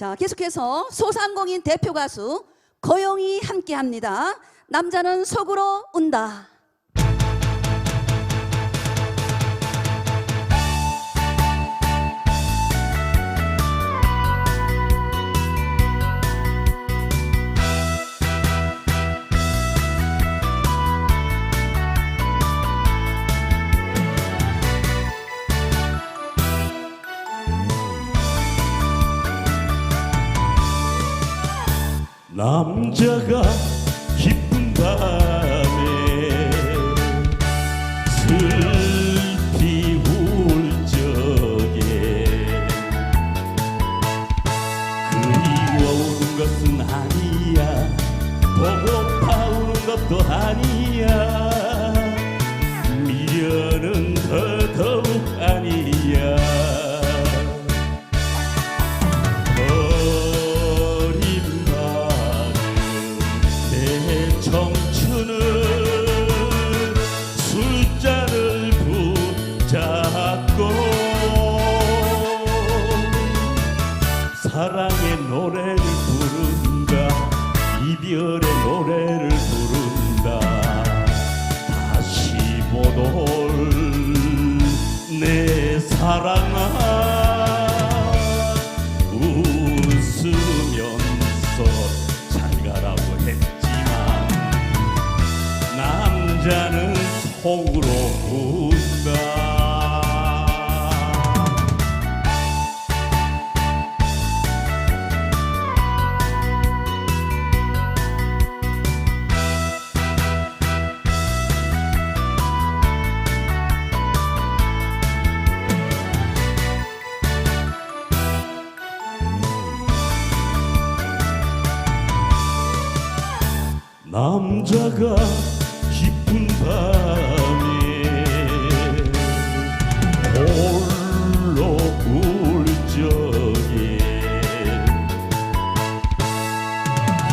자, 계속해서 소상공인 대표 가수 고영이 함께 합니다. 남자는 속으로 운다. 남자가 기쁜 밤에 슬피 울 적에 그리워오는 것은 아니야 보고파 우는 것도 아니야 붙잡고 사랑의 노래를 부른다. 이별의 노래를 부른다. 다시 못 올 내 사랑아. 웃으면서 잘 가라고 했지만 남자는 속으로 남자가 기쁜 밤에 홀로 울 적에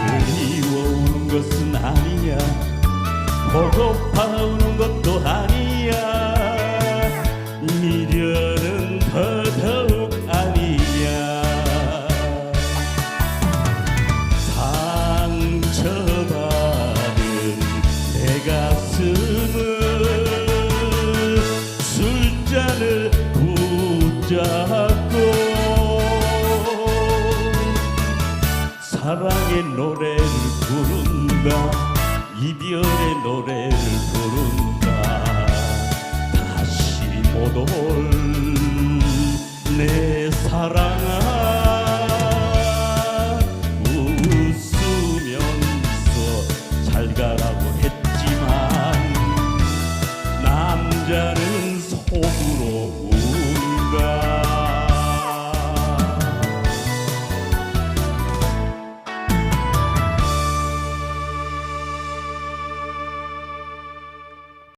그리워오는 것은 아니야 보고파 우는 것도 아니야 사랑의 노래를 부른다. 이별의 노래를 부른다. 다시 못 올